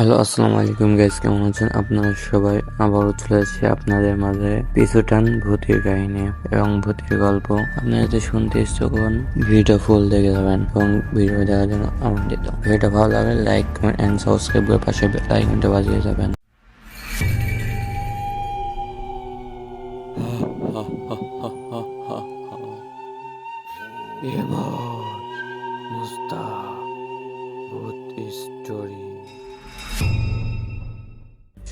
Hello, আসসালামু আলাইকুম guys কেমন আছেন? আপনারা সবাই আবারও চলে এসেছি আপনাদের মাঝে পিছুটান ভূতির কাহিনী এবং ভূতির গল্প। আপনারা যদি শুনতে ইচ্ছুক হন ভিডিও ফুল দেখে যাবেন এবং ভিডিও দেখার জন্য আমন্ত্রিত ভিডিওটা ভালো লাগলে লাইক কমেন্ট অ্যান্ড সাবস্ক্রাইব করে পাশে লাইক বাজিয়ে যাবেন।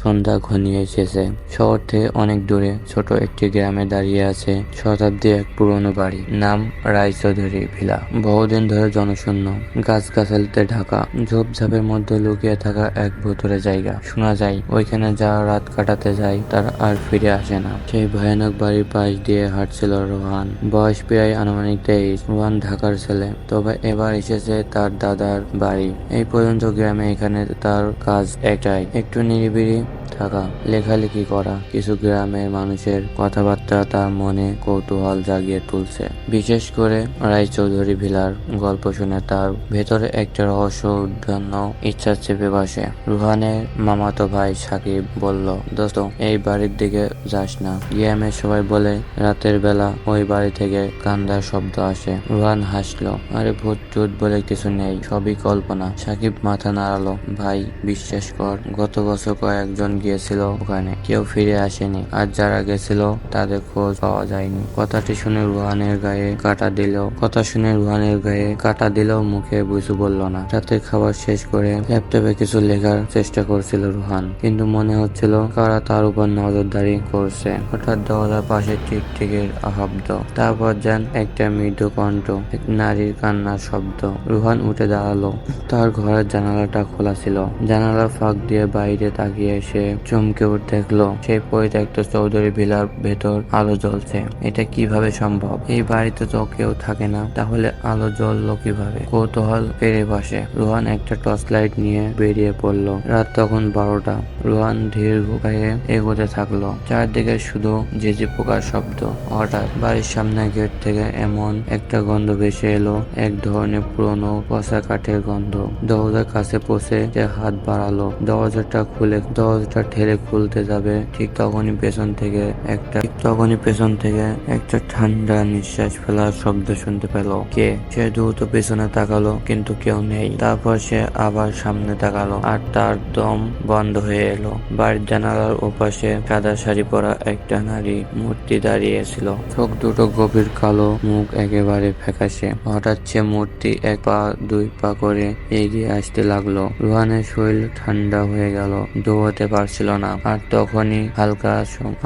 সন্ধ্যা ঘনিয়ে এসেছে। শহর থেকে অনেক দূরে ছোট একটি গ্রামে দাঁড়িয়ে আছে শতাব্দী এক পুরনো বাড়ি। নাম রায়চৌধুরী ভিলা। বহুদিন ধরে জনশূন্য। গাছগাছালিতে ঢাকা। ঝোপঝাপের মধ্যে লুকিয়ে থাকা এক ভুতুরে জায়গা। শোনা যায়, ওইখানে যারা রাত কাটাতে যায়, তারা আর ফিরে আসে না। সেই ভয়ানক বাড়ির পাশ দিয়ে হাঁটছিল রোহান। বয়স প্রায় আনুমানিক তেইশ। রোহান ঢাকার ছেলে। তবে এবার এসেছে তার দাদার বাড়ি। এই পর্যন্ত গ্রামে এখানে তার কাজ একটাই। একটু নিরিবিলি থাকা। লেখালেখি করা। কিছু গ্রামের মানুষের কথাবার্তা তার মনে কৌতূহল জাগিয়ে তুলছে। বিশেষ করে রায়চৌধুরী ভিলার গল্প শুনে তার ভেতরে একটা রহস্য উদ্ধান্ন ইচ্ছা চেপে বসে। রুহানের মামাতো ভাই সাকিব বলল, দোস্ত, এই বাড়ির দিকে যাস না। গ্রামের সবাই বলে, রাতের বেলা ওই বাড়ি থেকে কান্দার শব্দ আসে। রুহান হাসলো, আরে ভূত টুত বলে কিছু নেই, সবই কল্পনা। সাকিব মাথা নাড়ালো, ভাই, বিশ্বাস কর, গত বছর কয়েকজন গিয়েছিল ওখানে। কেউ ফিরে আসেনি। আর যারা গেছিল, তাদের খোঁজ পাওয়া যায়নি। কথাটি শুনে রুহানের গায়ে কাটা দিল কথা শুনে রুহানের গায়ে কাটা দিলেও মুখে বুঝু বলল না। রাতের খাবার শেষ করে ল্যাপটপে কিছু লেখার চেষ্টা করছিল রুহান। কিন্তু মনে হচ্ছিল কারা তার উপর নজরদারি করছে। হঠাৎ দরজার পাশে টিকটিকের আহব্দ তারপর যেন একটা মৃদু কণ্ঠ, এক নারীর কান্নার শব্দ। রুহান উঠে দাঁড়াল। তার ঘরের জানালাটা খোলা ছিল। জানালার ফাঁক দিয়ে বাইরে তাকিয়ে সে চমকে দেখল সেই পরিত্যক্ত চৌধুরী ভিলার ভেতর আলো জ্বলছে। এটা কীভাবে সম্ভব? এই বাড়িতে তো কেউ থাকে না। তাহলে আলো জ্বললো কীভাবে? কৌতূহল পেরে বসে। রোহান একটা টর্চ লাইট নিয়ে বেরিয়ে পড়ল। রাত তখন বারোটা। রোহান ধীর গায়ে এগোতে থাকল। চারদিকে শুধু ঝিঝি পোকার শব্দ। হঠাৎ বাড়ির সামনে গেট থেকে এমন একটা গন্ধ ভেসে এলো। এক ধরনের পুরনো পচা কাঠের গন্ধ। দরজার কাছে পৌঁছে হাত বাড়ালো। দরজাটা খুলে দরজাটা ঠেলে খুলতে যাবে, ঠিক তখনই পেছন থেকে একটা, ঠিক তখনই পেছন থেকে একটা ঠান্ডা নিঃশ্বাস ফেলার শব্দ শুনতে পেল। কে? সে দ্রুত পেছনে তাকালো, কিন্তু কেউ নেই। তারপর সে আবার সামনে তাকালো আর তার দম বন্ধ হয়ে এলো। বাড়ির জানালার ওপাশে সাদা শাড়ি পরা একটা নারী মূর্তি দাঁড়িয়েছিল চোখ দুটো গভীর কালো, মুখ একেবারে ফ্যাকাশে। হঠাৎ সে মূর্তি এক পা, দুই পা করে এগিয়ে আসতে লাগল। রুহানের শরীর ঠান্ডা হয়ে গেল। দৌড়াতে পারছিল না। আর তখনই হালকা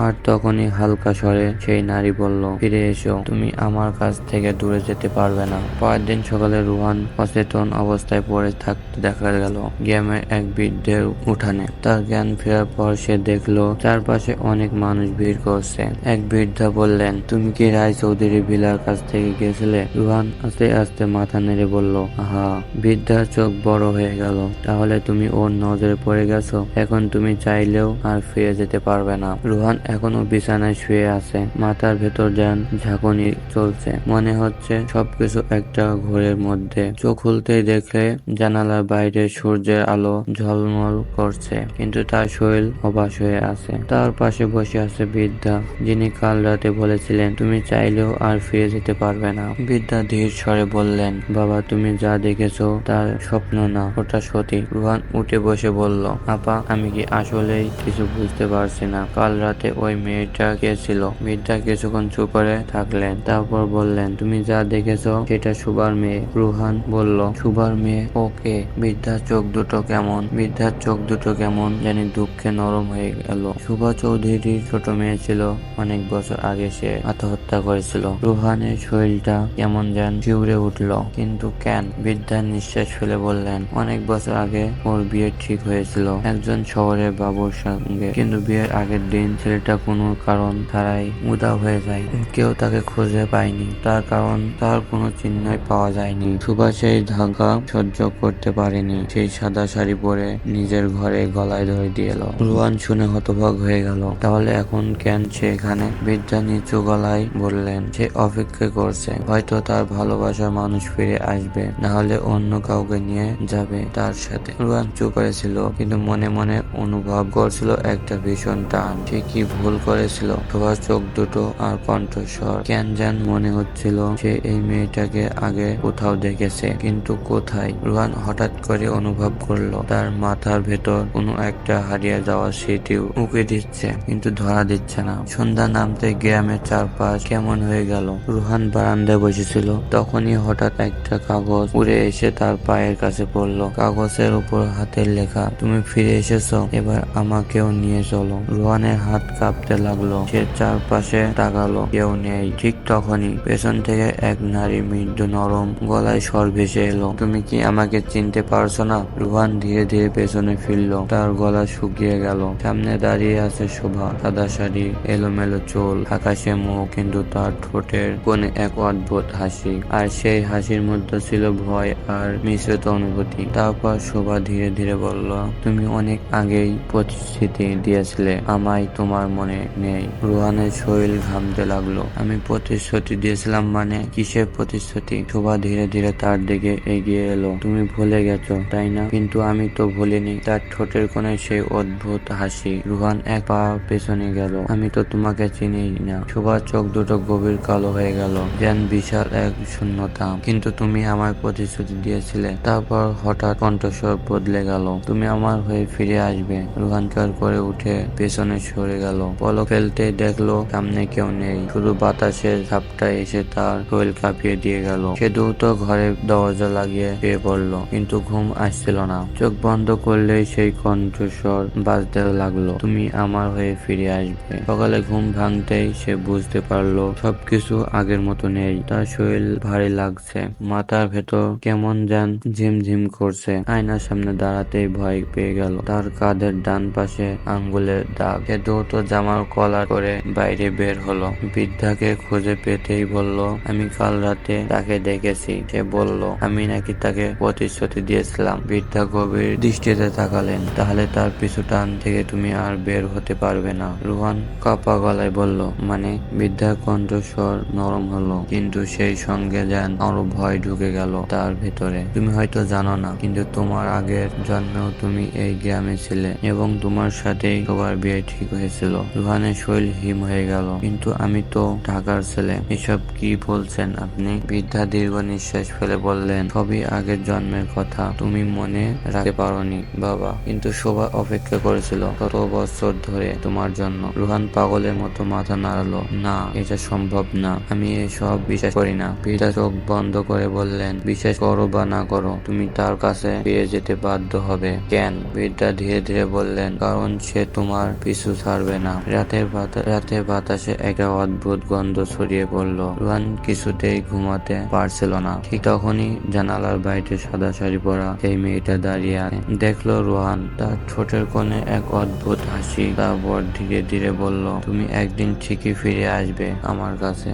আর তখনই হালকা স্বরে সেই নারী বলল, ফিরে এসো, তুমি আমার কাছ থেকে দূরে যেতে পারবে না। পরের দিন সকালে রুহান অচেতন অবস্থায় পড়ে থাকতে দেখা গেল গ্রামের এক বৃদ্ধের উঠানে। তার জ্ঞান ফেরার পর সে দেখল, চারপাশে অনেক মানুষ ভিড় করছে। এক বৃদ্ধা বললেন, তুমি কি রায় চৌধুরী ভিলার কাছ থেকে গেছিলে? রুহান আস্তে আস্তে মাথা নেড়ে বলল হা বৃদ্ধার চোখ বড় হয়ে গেল। তাহলে তুমি ওর নজরে পড়ে গেছো? এখন তুমি চাইলেও আর ফিরে যেতে পারবে না। রুহান এখনও বিছানায় শুয়ে আছে। মাথার ভেতর যেন ঝাঁকুনি চলছে। মনে হচ্ছে সবকিছু একটা ঘোরের মধ্যে। চোখ খুলতেই দেখলে জানালার বাইরে সূর্যের আলো ঝলমল করছে। কিন্তু তার শরীর অবাস হয়ে আছে। তার পাশে বসে আছে বৃদ্ধা যিনি কাল রাতে বলেছিলেন, তুমি চাইলেও আর ফিরে যেতে পারবে না। বৃদ্ধা ধীর স্বরে বললেন, বাবা, তুমি যা দেখেছ তার স্বপ্ন না, ওটা সত্যি। রুহান উঠে বসে বলল, আপা, আমি কি আসলেই কিছু বুঝতে পারছি না। কাল রাতে ওই মেয়েটা কে ছিল বৃদ্ধা কিছুক্ষণ চুপ করে থাকলেন। তারপর বললেন, তুমি যা দেখেছ সেটা সুবার মেয়ে। রুহান বলল সুবার মেয়ে? ওকে, বৃদ্ধার চোখ দুটো কেমন? বৃদ্ধার চোখ দুটো কেমন জানি দুঃখে নরম হয়ে গেল। সুভা চৌধুরীর ছোট মেয়ে ছিল। অনেক বছর আগে সে আত্মহত্যা করেছিল। রুহানের শরীরটা কেমন যেন শিউরে উঠল। কিন্তু কেন? বৃদ্ধার নিঃশ্বাস ফেলে বললেন, অনেক বছর আগে ওর বিয়ে ঠিক হয়েছিল। একজন শহরের বাবু আবুর সঙ্গে। কিন্তু বিয়ের আগের দিন ছেলেটা কোনো কারণ ছাড়াই উদাও হয়ে যায়। কেউ তাকে খুঁজে পায়নি। তার কারণ তার কোনো চিহ্নই পাওয়া যায়নি। সুভাষ সেই ধাগা সহ্য করতে পারেনি। সেই সাদা শাড়ি পরে নিজের ঘরে গলায় ধরে দিয়ে এলো। রুয়ান শুনে হতভগ হয়ে গেল। তাহলে এখন কেন সে এখানে? বিদ্যা নিচু গলায় বললেন, সে অপেক্ষা করছে। হয়তো তার ভালোবাসার মানুষ ফিরে আসবে। না হলে অন্য কাউকে নিয়ে যাবে তার সাথে। রুয়ান চুপ করেছিল, কিন্তু মনে মনে অনুভব করছিল একটা ভীষণ টান। সে কি ভুল করেছিল। সবার চোখ দুটো আর কণ্ঠস্বর। কেন যেন মনে হচ্ছিল সে এই মেয়েটাকে আগে কোথাও দেখেছে। কিন্তু কোথায়? রুহান হঠাৎ করে অনুভব করল, তার মাথার ভেতর কোনো একটা হারিয়ে যাওয়া স্মৃতি উঁকে দিচ্ছে। কিন্তু ধরা দিচ্ছে না। সন্ধ্যা নামতে গ্রামের চারপাশ কেমন হয়ে গেল? রুহান বারান্দায় বসেছিল। তখনই হঠাৎ একটা কাগজ উড়ে এসে তার পায়ের কাছে পড়ল। কাগজের উপর হাতের লেখা, তুমি ফিরে এসেছ, এবার আমাকেও নিয়ে চলো। রুহানের হাত কাঁপতে লাগল। সে চারপাশে তাকালো, কেউ নেই। ঠিক তখনই পেছন থেকে এক নারী মৃদু নরম গলায় স্বর ভেসে এলো। তুমি কি আমাকে চিনতে পারছ না? রুহান ধীরে ধীরে পেছনে ফিরলো। তার গলা শুকিয়ে গেল। সামনে দাঁড়িয়ে আছে শোভা, সাদা শাড়ি, এলোমেলো চোল, আকাশে মুখ, কিন্তু তার ঠোঁটের কোণে এক অদ্ভুত হাসি। আর সেই হাসির মধ্যে ছিল ভয় আর মিশ্রিত অনুভূতি। তারপর শোভা ধীরে ধীরে বলল, তুমি অনেক আগেই প্রতিশ্রুতি দিয়েছিলে, আমায় তোমার মনে নেই। রুহানের শরীর ঘামতে লাগল। আমি প্রতিশ্রুতি দিয়েছিলাম মানে কিসের প্রতিশ্রুতি? শোভা ধীরে ধীরে তার দিকে এগিয়ে এলো। তুমি ভুলে গেছো, তাই না? কিন্তু আমি তো ভুলিনি, তার ঠোঁটের কোণে সেই অদ্ভুত হাসি। রুহান এক পা পেছনে গেল। আমি তো তোমাকে চিনি না। শোভার চোখ দুটো গভীর কালো হয়ে গেল, যেন বিশাল এক শূন্যতা। কিন্তু তুমি আমার প্রতিশ্রুতি দিয়েছিলে, তারপর হঠাৎ কণ্ঠস্বর বদলে গেল। তুমি আমার হয়ে ফিরে আসবে। রুহান কার উঠে পেছনে সরে গেল। পলক ফেলতে দেখল সামনে কেউ নেই। শুধু বাতাসের ঝাপটা এসে তার শরীর কাঁপিয়ে দিয়ে গেল। সে দ্রুত ঘরে দরজা লাগিয়ে পেয়ে পড়ল, কিন্তু ঘুম আসছিল না। চোখ বন্ধ করলেই সেই কণ্ঠস্বর বাজতে লাগল, তুমি আমার হয়ে ফিরে আসবে। সকালে ঘুম ভাঙতেই সে বুঝতে পারল, সবকিছু আগের মতো নেই। তার শরীর ভারী লাগছে। মাথার ভেতর কেমন যেন ঝিমঝিম করছে। আয়নার সামনে দাঁড়াতেই ভয় পেয়ে গেল। তার কাঁধের ডান পাশে আঙ্গুলের দাগ সে দ্রুত জামার কলার করে বাইরে বের হলো। বৃদ্ধাকে খুঁজে পেতেই বলল, আমি কাল রাতে তাকে দেখেছি। সে বলল, আমি নাকি তাকে প্রতিশ্রুতি দিয়েছিলাম। বৃদ্ধা গভীর দৃষ্টিতে তাকালেন। তাহলে তার পিছু টান থেকে তুমি আর বের হতে পারবে না। রুহান কাপা গলায় বলল মানে? বৃদ্ধার কণ্ঠস্বর নরম হলো, কিন্তু সেই সঙ্গে যেন আরও ভয় ঢুকে গেল তার ভেতরে। তুমি হয়তো জানো না, কিন্তু তোমার আগের জন্মেও তুমি এই গ্রামে ছিলে এবং তোমার সাথেই সবার বিয়ে ঠিক হয়েছিল। রুহানের শরীর হিম হয়ে গেল। কিন্তু আমি তো ঢাকার ছেলে। এসব কি বলছেন আপনি? বৃদ্ধা দীর্ঘ নিঃশ্বাস ফেলে বললেন, সবই আগের জন্মের কথা। তুমি মনে রাখতে পারোনি, বাবা। কিন্তু শোভা অপেক্ষা করেছিল কত বছর ধরে তোমার জন্য। রুহান পাগলের মতো মাথা নাড়ালো, না, এটা সম্ভব না। আমি এসব বিশ্বাস করি না। বৃদ্ধা চোখ বন্ধ করে বললেন, বিশ্বাস করো বা না করো, তুমি তার কাছে ফিরে যেতে বাধ্য হবে। কেন? বৃদ্ধা ধীরে ধীরে বললেন কারণ সে তোমার পিছু ছাড়বে না। রাতের বাতা- রাতের বাতাসে একটা অদ্ভুত গন্ধ ছড়িয়ে পড়ল। রুহান কিছুতেই ঘুমাতে পারছিল না। ঠিক তখনই জানালার বাইরে সাদা শাড়ি পরা এই মেয়েটা দাঁড়িয়ে আছে। দেখল রোহান তার ঠোঁটের কোণে এক অদ্ভুত হাসি। তারপর ধীরে ধীরে বলল, তুমি একদিন ঠিকই ফিরে আসবে আমার কাছে।